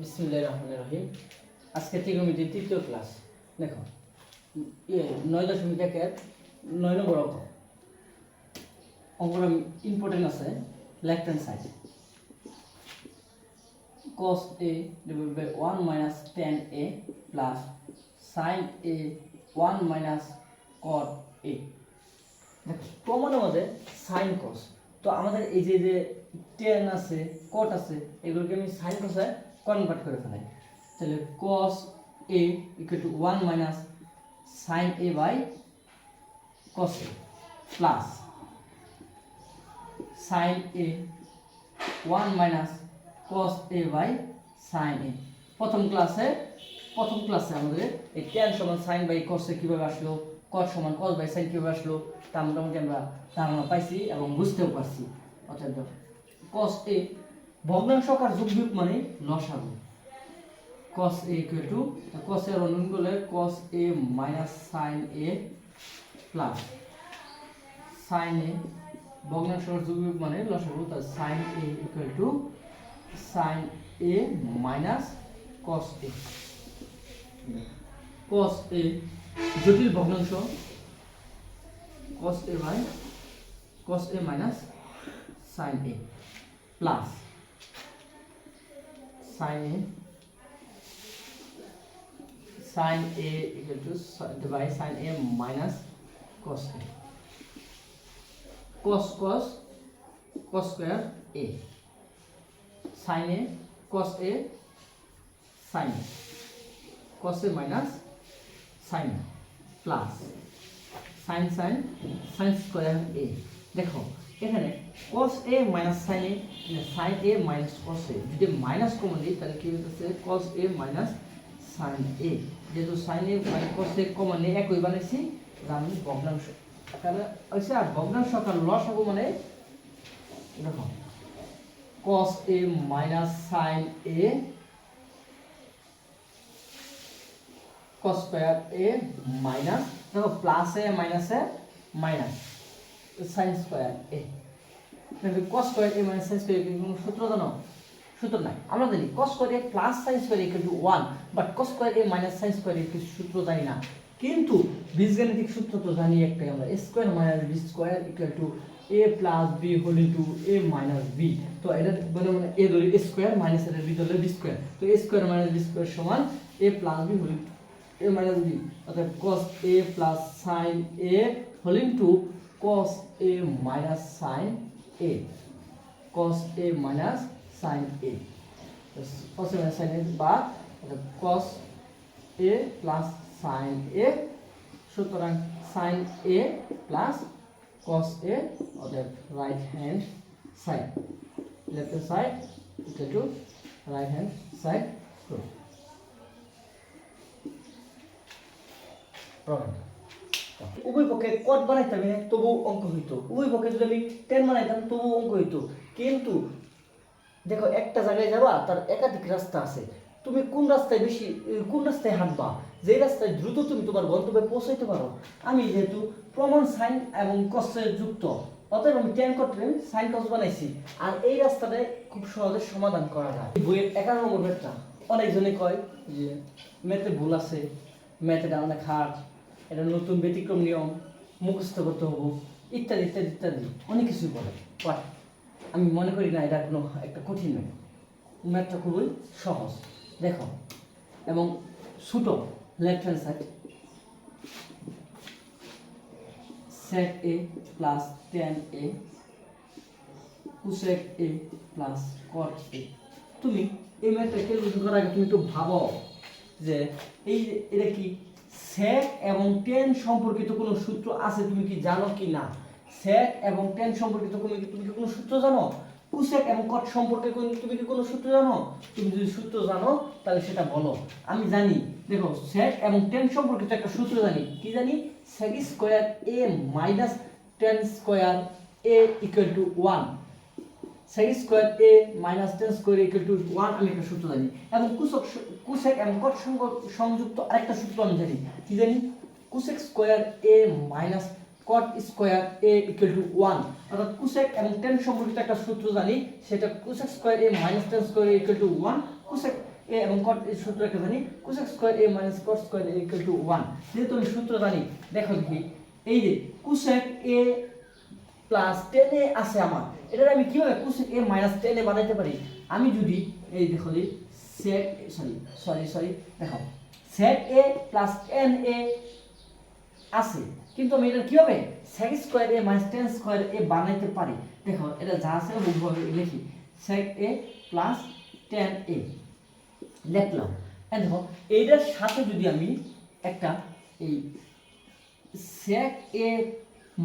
বিসমুল্লাহ আজকে ত্রিকোণমিতির তৃতীয় ক্লাস। দেখো ইয়ে নয় দশমিক একের নয় নম্বর অঙ্ক। অঙ্কটা ইম্পর্টেন্ট আছে left hand side cos a divided by 1 minus tan a plus sin a 1 minus cot a প্রমাণের মধ্যে সাইন কস তো আমাদের এই যে যে টেন আছে কট আছে, এগুলোকে আমি সাইন কসে কনভার্ট করে ফেলাই তাহলে cos A equal to one minus sine A by cos A plus sine A one minus cos A by sine A প্রথম ক্লাসে প্রথম ক্লাসে আমাদের এই টেন সমান সাইন বাই কসে কীভাবে আসলো? কস সমান কস বাই সাইন কীভাবে আসলো? তা মোটামুটি আমরা ধারণা পাইছি এবং বুঝতেও পারছি। অর্থাৎ কস এ ভগ্নাংশ আকার যোগ বিয়োগ মানে লসাগু cos a equal to cos এর অনুন করলে cos a minus sin a plus sin a ভগ্নাংশ যোগ বিয়োগ মানে লসাগু তার sin a equal to sin a minus cos a cos a জটিল ভগ্নাংশ cos a by cos a minus sin a plus sin a sin a equal to si- divide sin a minus cos a cos cos cos square a sin a cos a sin a cos a minus sin a plus sin sin sin square a দেখো এখানে cos a minus sin a sin a minus cos a, যদি minus common দিই, তাহলে কি হচ্ছে cos a minus sin a, যেহেতু sin a minus cos a common নেই একই বানাইছি আমি ভগ্নাংশ, তাহলে হচ্ছে আর ভগ্নাংশ আকার লস হব মানে দেখো cos a minus sin a, cos square a minus, দেখো plus A minus A minus sine square, A. cos square A minus sine square কোনো সূত্র জানো সূত্র নাই। আমরা জানি cos square A plus sine square equal to one but cos square A minus sine square এর কিছু সূত্র জানি না। কিন্তু বীজগাণিতিক সূত্র তো জানি একটাই আমরা square minus B square equal to A plus B whole to A minus B তো এটা মানে মানে এ ধরি এ স্কোয়ার মাইনাস এটা বি ধরলে বি স্কোয়ার তো A square minus B square সমান A plus B whole A minus B অর্থাৎ cos a plus sin a whole into cos a minus sin a. Cos a minus sin a. Cos a minus sin a বা cos a plus sin a, সুতরাং sin a প্লাস cos a অর্থাৎ right hand side left hand side equal to right hand side problem উভয় পক্ষে কট বানাইতাম তবু অঙ্ক হইতো। উভয় পক্ষে যদি আমি টেন বানাইতাম তবু অঙ্ক হইতো। কিন্তু দেখো, একটা জায়গায় যাবা, তার একাধিক রাস্তা আছে। তুমি কোন রাস্তায় বেশি, কোন রাস্তায় হাঁটবা? যে রাস্তায় দ্রুত তুমি তোমার গন্তব্যে পৌঁছাইতে পারো। আমি যেহেতু প্রমাণ সাইন এবং কষ্টের যুক্ত, অতএব আমি টেন করতে সাইন কস বানাইছি। আর এই রাস্তাটায় খুব সহজে সমাধান করা যায়। বইয়ের এগারো নম্বর অনেকজনে কয় যে ম্যাথে ভুল আছে ম্যাথে ডাউনে খাট এটা নতুন ব্যতিক্রম নিয়ম, মুখস্থ করতে হব, ইত্যাদি ইত্যাদি ইত্যাদি। অনেক কিছুই বলে। বাট আমি মনে করি না এটা কোনো একটা কঠিন নয় ম্যাথটা খুবই সহজ। দেখো, এবং ছোটো left hand side sec A plus tan A cosec A plus cot A তুমি এই ম্যাথটা ক্যালকুলেশন করার আগে তুমি একটু ভাবো যে এই, এটা কি? সেক এবং টেন সম্পর্কিত কোনো সূত্র আছে তুমি কি জানো কি না? সেক এবং টেন সম্পর্কিত কোনো তুমি কি কোনো সূত্র জানো? কুসেক এবং কট সম্পর্কে তুমি কি কোনো সূত্র জানো? তুমি যদি সূত্র জানো, তাহলে সেটা বলো। আমি জানি। দেখো সেক এবং টেন সম্পর্কিত একটা সূত্র জানি। কি জানি? Sec square A minus tan square A equal to one sec square A minus tan square equal to one আমি একটা সূত্র জানি। এবং কুসক কুসেক এবং কট সংযুক্ত আরেকটা সূত্র আমি জানি। কি জানি? Cosec square A minus cot square A equal to one অর্থাৎ কুসেক এবং টেন সম্পর্কিত একটা সূত্র জানি, সেটা cosec square A minus tan square equal to one cosec A এবং কট এর সূত্র একটা জানি, cosec square A minus cot square A equal to one যেহেতু আমি সূত্র জানি, দেখো দেখি। এই যে, cosec A plus tan A আছে আমার। এটা আমি কীভাবে cosec A minus tan A বানাইতে পারি? আমি যদি, এই দেখো সেট সরি সরি সরি দেখো sec A plus tan A আছে, কিন্তু আমি এটা কীভাবে sec square A minus tan square A বানাইতে পারি? দেখো, এটা যা আছে হুবহু লিখি সেক এ প্লাস টেন এ লিখলাম দেখো, এইটার সাথে যদি আমি একটা, এই সেক এ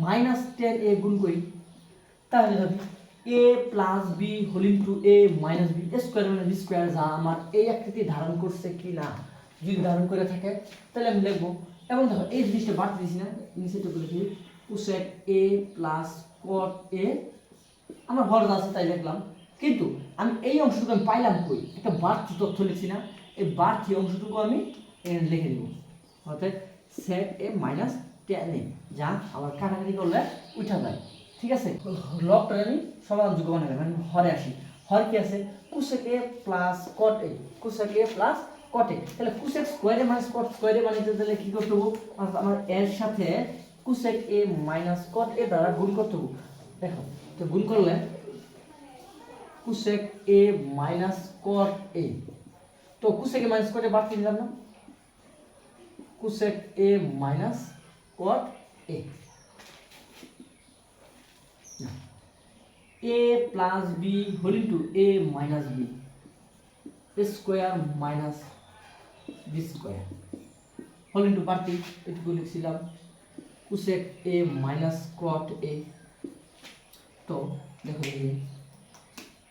মাইনাস টেন এ গুণ করি, তাহলে হবে A plus B whole into A minus B square minus B square যা আমার এই আকৃতি ধারণ করছে কি না যদি ধারণ করে থাকে, তাহলে আমি লিখব, এবং দেখো এই জিনিসটা বাড়তে দিছি না নিচেটা লিখি কুসেক এ প্লাস কট এ আমার বড় আছে, তাই লিখলাম। কিন্তু আমি এই অংশটুকু আমি পাইলাম কই? একটা বাড়তি তথ্য লিখছি না, এই বাড়তি অংশটুকু আমি লিখে দিব অর্থাৎ sec A minus tan A যা আমার কাটাকাটি করলে উঠা যায়। ঠিক আছে? লবটা আমি সমান যোগ্য বানাই মানে হরে আসি হর কি আছে? Cosec A plus cot A. Cosec A plus cot তাহলে কুসেক স্কোয়ারে মাইনাস কট স্কোয়ারে বানাইতে তাহলে কি করতে হবে? আমার এর সাথে কুসেক এ মাইনাস কট এ দ্বারা গুণ করতে হবে। দেখো, তো গুণ করলে কুসেক এ মাইনাস কট এ। তো কুসেক এ মাইনাস কট বাড়তি দিলাম না? Cosec A minus cot A. A plus B whole into A minus B square minus B square whole into বাড়তি এটুকু লিখছিলাম। কুসেক এ মাইনাস কট এ তো, দেখি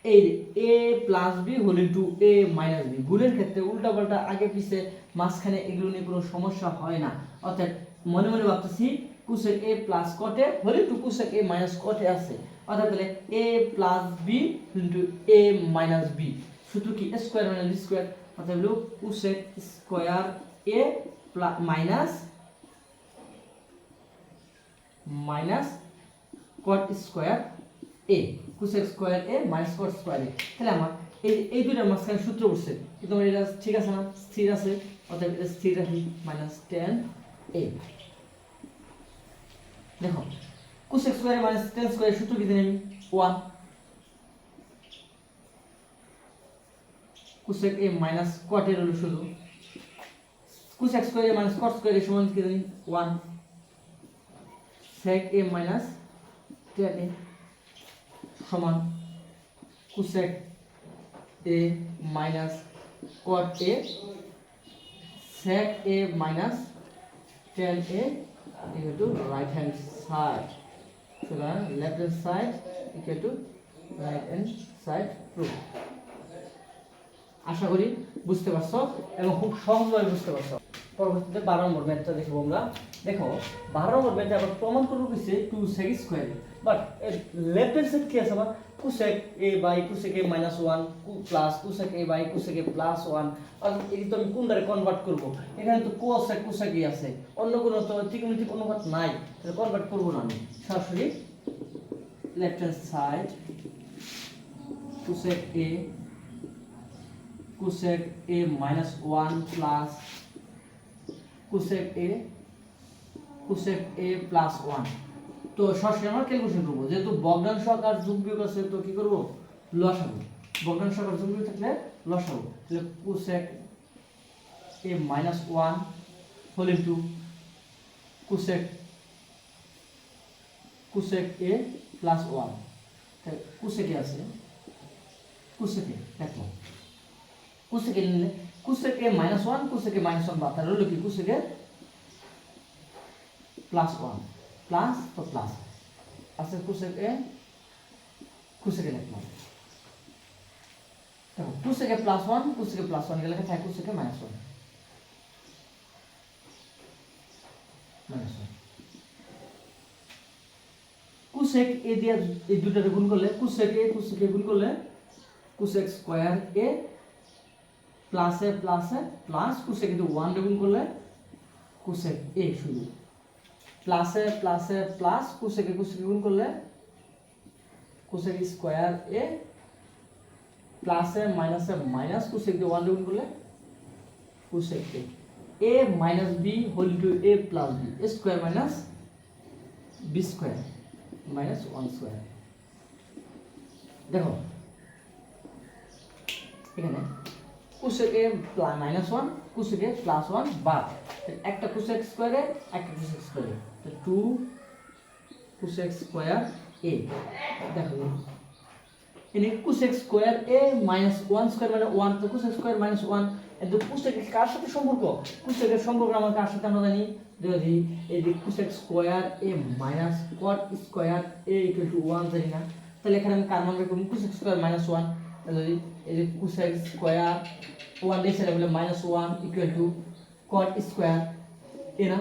এই A plus B whole into A minus B গুণের ক্ষেত্রে উল্টা পাল্টা আগে পিছে মাঝখানে এগুলো নিয়ে কোনো সমস্যা হয় না। অর্থাৎ মনে মনে ভাবতেছি, cosec A plus কটে whole into cosec A minus কটে আছে। অর্থাৎ তাহলে A plus B into A minus B শুধু কি? স্কোয়ার মাইনাস বি স্কোয়ার অর্থাৎ হলো cosec square A minus minus cot square A cosec square A minus cot square A তাহলে আমার এই এই দুইটার মাঝখানে সূত্র উঠছে। কিন্তু এটা ঠিক আছে না? স্থির আছে? অর্থাৎ এটা স্থির রাখি মাইনাস টেন এ দেখো cosec square A minus tan square সূত্র কি জানি আমি one cosec A minus cot এর হলো শুধু cosec square A minus cot square সমান কি জানি one sec a minus tan A সমান cosec A minus cot A sec a minus tan A equal to right hand side. Left hand side equal to right hand side proof আশা করি বুঝতে পারছ এবং খুব সহজভাবে বুঝতে পারছ। পরবর্তীতে বারো নম্বর ম্যাথটা দেখব আমরা। দেখো, বারো নম্বর ম্যাথে আবার প্রমাণ করব কিছু two sec square but left hand side কি আছে আমার? Cosec A by cosec A minus one plus cosec A by cosec A plus one এই তো আমি কোনটারে কনভার্ট করব? এখানে তো কোসেক কুসেক ই আছে। অন্য কোনো তো ত্রিকোণমিতিক অনুপাত নাই। তাহলে কনভার্ট করব না আমি। সরাসরি left hand side cosec A cosec a minus 1 plus cosec a cosec a plus 1 তো সরাসরি আমরা ক্যালকুলেশন করব। যেহেতু ভগ্নাংশ আর যোগ বিয়োগ আছে, তো কি করব? লসাগু। ভগ্নাংশ আর যোগ বিয়োগ থাকলে লসাগু। তাহলে cosec a minus 1 whole into cosec cosec a plus 1 তাহলে cosec a আছে? a দেখো। কুসেকে নিলে, কুসেকে মাইনাস ওয়ান কুসেকে মাইনাস ওয়ান বাদ। তাহলে কি কুসেকে? প্লাস ওয়ান প্লাস তো প্লাস আছে কুসেকে? কুসেকে লিখলাম দেখো, কুসেকে প্লাস ওয়ান কুসেকে প্লাস ওয়ান লেখা থাকে কুসেকে minus one minus one cosec A দিয়ে এই দুটারে গুণ করলে, কুসেক এ কুসেক এ গুণ করলে কুসেক স্কোয়ার এ প্লাসে প্লাসে প্লাস কুসেক কিন্তু ওয়ান গুণ করলে কুসেক এ শুধু প্লাসে প্লাসে প্লাস কুসেকে কুসেকে গুণ করলে কুসেক স্কোয়ার এ প্লাসে মাইনাসে মাইনাস কুসেক দিয়ে ওয়ান গুণ করলে cosec A. Minus B whole two A plus B A square minus B square minus one square দেখো, এখানে কুসেকে মাইনাস ওয়ান কুসেকে প্লাস ওয়ান বাদ একটা কুসেক স্কোয়ারে একটা কুসেক স্কোয়ারে টু কুসেক স্কোয়ার এ দেখো এনে cosec square A minus one square মানে ওয়ান তো কুসেক স্কোয়ার মাইনাস ওয়ান কিন্তু কুসেক কার সাথে সম্পর্ক? কুসেকের সম্পর্ক আমার কার সাথে আমরা জানি? যদি এই যে cosec square A minus cot square A equal to one জানি না। তাহলে এখানে আমি কার মান বের করব? কুসেক স্কোয়ার মাইনাস ওয়ান যদি এই যে কুসেক স্কোয়ার ওয়ান দিয়ে সেটা বলে minus one equal to cot square A না?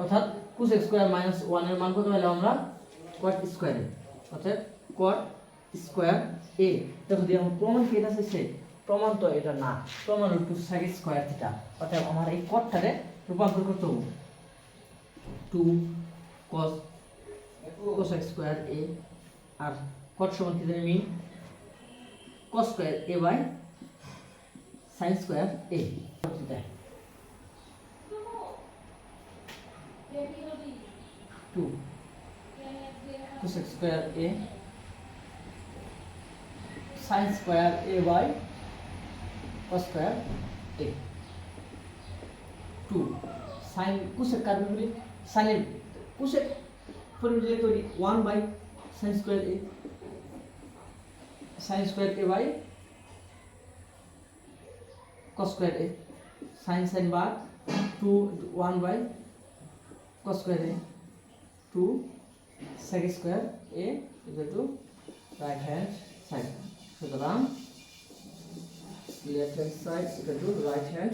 অর্থাৎ কুসেক স্কোয়ার মাইনাস ওয়ানের মান কত পেলাম আমরা? কট স্কোয়ারে অর্থাৎ কট স্কোয়ার এ দেখো দিয়ে আমার প্রমাণ কি এটা সে। প্রমাণ তো এটা না। প্রমাণ টু সাইড স্কোয়ার থিটা অর্থাৎ আমার এই কটটারে রূপান্তর করতে হবে। Two cos cos square A R cot সমান কি জানি আমি cos square A by sine square A to cos square A sine square A by cos square A to sine কুসের কারণগুলি সাইনের কুসের পরিমিতি তৈরি one by sine square A sine square A by cos square A sine sine bar to one by cos square A to sec square A equal to right hand side সুতরাং left hand side equal to right hand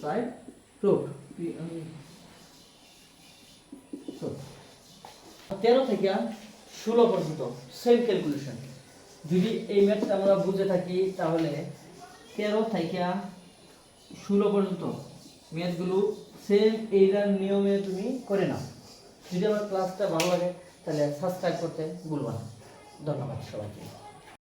side proved so তেরো থেকে ষোলো পর্যন্ত same calculation যদি এই ম্যাথটা আমরা বুঝে থাকি, তাহলে তেরো থেকে ষোলো পর্যন্ত ম্যাথগুলো সেম এইটার নিয়মে তুমি করে নাও। যদি আমার ক্লাসটা ভালো লাগে, তাহলে সাবস্ক্রাইব করতে ভুলবা না। ধন্যবাদ সবাইকে।